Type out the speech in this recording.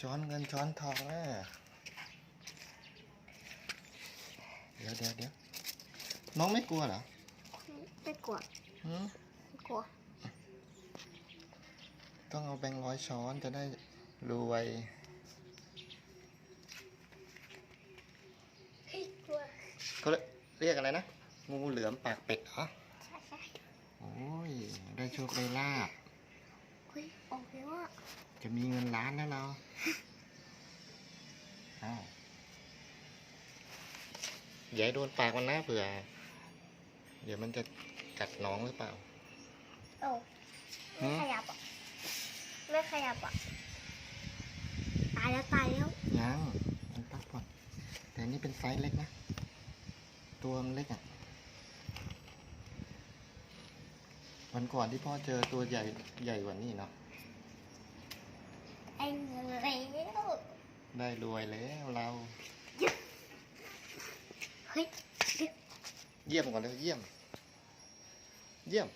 ช้อนเงินช้อนทองนะเดี๋ยวเดี๋ยวเดี๋ยวน้องไม่กลัวเหรอ ไม่กลัวหืมไม่กลัว ต้องเอาแบงค์ร้อยช้อนจะได้รวยเฮ้ยกลัวเขาเรียกอะไรนะ งูเหลือมปากเป็ดเหรอ ใช่ใช่โอ้ย ได้โชคได้ลาบ เฮ้ยออกเลยว่า จะมีเงินล้านแล้วเราอ้าวอย่าให้โดนปากมันนะเผื่อ เดี๋ยวมันจะกัดน้องหรือเปล่า โอ้หืไม่มขยับอะ ไม่ขยับอะ ตายแล้วตายแล้วยังมันพักผ่อนแต่อันนี่เป็นไซส์เล็กนะ ตัวมันเล็กอะ วันก่อนที่พ่อเจอตัวใหญ่ใหญ่กว่านี้เนาะ ไอ้เงินแล้วได้รวยแล้วเรา เฮ้ย เยี่ยมก่อนเลยเยี่ยม เยี่ยม